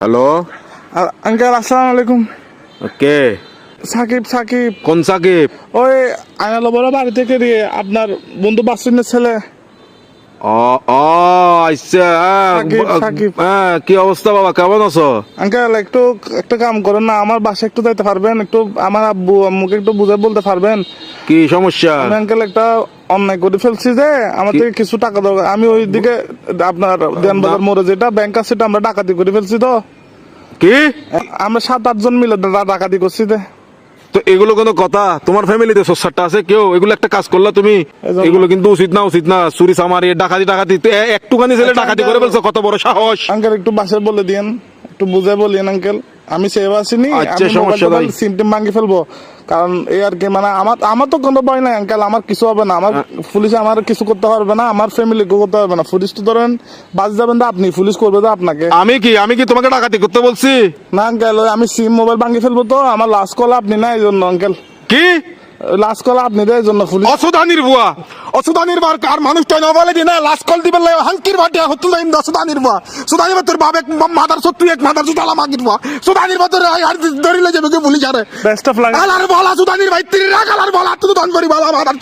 Hello uncle আসসালামু আলাইকুম। কে সাকিব সাকিব। কোন সাকিব? ওই আয়না বড় বাড়ি থেকে দিয়ে আপনার বন্ধু বাসিনের ছেলে কি অবস্থা বাবা কেমন আছো? আঙ্কেল একটু একটা কাম করেন না আমার বাসায় একটু যাইতে পারবেন একটু আমার আব্বু আম্মুকে একটু বুঝে বলতে পারবেন। কি সমস্যা? আঙ্কেল একটা অন্যায় করে ফেলছি যে আমার থেকে কিছু টাকা দরকার আমি ওই দিকে আপনার দেনবাজার মোড়ে যেটা ব্যাংক আছে সেটা আমরা ডাকাতি করে ফেলছি তো। কি? আমরা সাত আটজন মিলে ডা- ডাকাতি করছি যে। তো এগুলো কোনো কথা? তোমার ফ্যামিলিতে সোসারটা আছে? কেউ? এগুলো একটা কাজ করলা তুমি? এগুলো কিন্তু উচিত না উচিত না। চুরি সামারি ডাকাতি ডাকাতি। একটুখানি ছেলে আচ্ছা, ডাকাতি করে ফেলছো কত বড় সাহস? আঙ্কেল একটু বাসায় বলে দিয়েন। একটু বুঝে বলিয়েন আঙ্কেল। আমি সেবা আসিনি আচ্ছা, সমস্যা নাই। সিম ভাঙি ফেলব। কারণ এই আর কি মানে আমার আমার তো কোনো ভয় নাই আঙ্কেল আমার কিছু হবে না। আমার পুলিশ আমার কিছু করতে পারবে না আমার ফ্যামিলিকে করতে পারবে না। পুলিশ তো ধরেন বাজ যাবেন তো আপনি পুলিশ করবে তো আপনাকে। আমি কি আমি কি তোমাকে ডাকাতি করতে বলছি? না আঙ্কেল আমি সিম মোবাইল ভাঙি ফেলব তো আমার লাস্ট কল আপনি না এই জন্য আঙ্কেল কি? লাস্ট কল আপনি দেয় জন্য পুলিশ। অসুধানির বুয়া। অসুধানির বার আর মানুষটা না বলে দিনা লাস্ট কল দিবেন লাই হাঙ্কির বাটে হতুল লাইন দা সুধানির বুয়া। সুধানির তোর বাবা এক মাদার সত্তু এক মাদার সুদালা মাগির বুয়া। সুধানির বা তোর আর ধরিলে যাবে কি পুলিশ আরে? বেস্ট অফ লাক আলার বলা সুধানির ভাই তিরি রাগ আলার বলা তুই ধন করি বলা মাদার